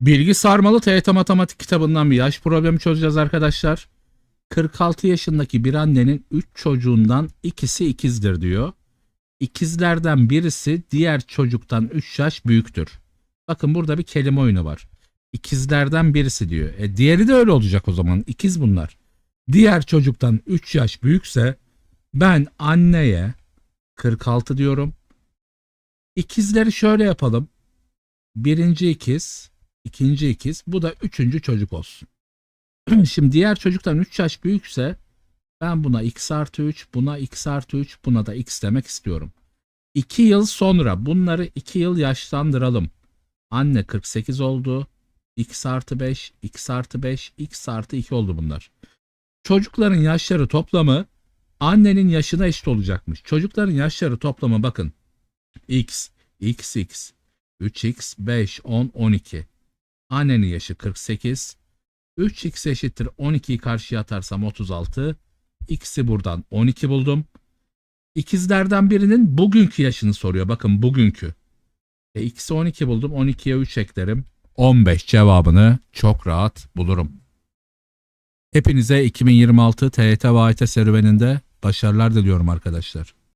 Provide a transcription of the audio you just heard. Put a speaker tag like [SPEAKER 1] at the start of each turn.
[SPEAKER 1] Bilgi Sarmalı TYT Matematik kitabından bir yaş problemi çözeceğiz arkadaşlar. 46 yaşındaki bir annenin 3 çocuğundan ikisi ikizdir diyor. İkizlerden birisi diğer çocuktan 3 yaş büyüktür. Bakın burada bir kelime oyunu var. İkizlerden birisi diyor. E diğeri de öyle olacak o zaman. İkiz bunlar. Diğer çocuktan 3 yaş büyükse ben anneye 46 diyorum. İkizleri şöyle yapalım. Birinci ikiz, ikinci ikiz, bu da üçüncü çocuk olsun. Şimdi diğer çocuktan 3 yaş büyükse ben buna x artı 3, buna x artı 3, buna da x demek istiyorum. 2 yıl sonra bunları 2 yıl yaşlandıralım. Anne 48 oldu. x artı 5, x artı 5, x artı 2 oldu bunlar. Çocukların yaşları toplamı annenin yaşına eşit olacakmış. Çocukların yaşları toplamı bakın. x, xx, 3x, 5, 10, 12. Annenin yaşı 48. 3x eşittir 12'yi karşıya atarsam 36. X'i buradan 12 buldum. İkizlerden birinin bugünkü yaşını soruyor. Bakın bugünkü. E, x'i 12 buldum. 12'ye 3 eklerim. 15 cevabını çok rahat bulurum. Hepinize 2026 TYT ve AYT serüveninde başarılar diliyorum arkadaşlar.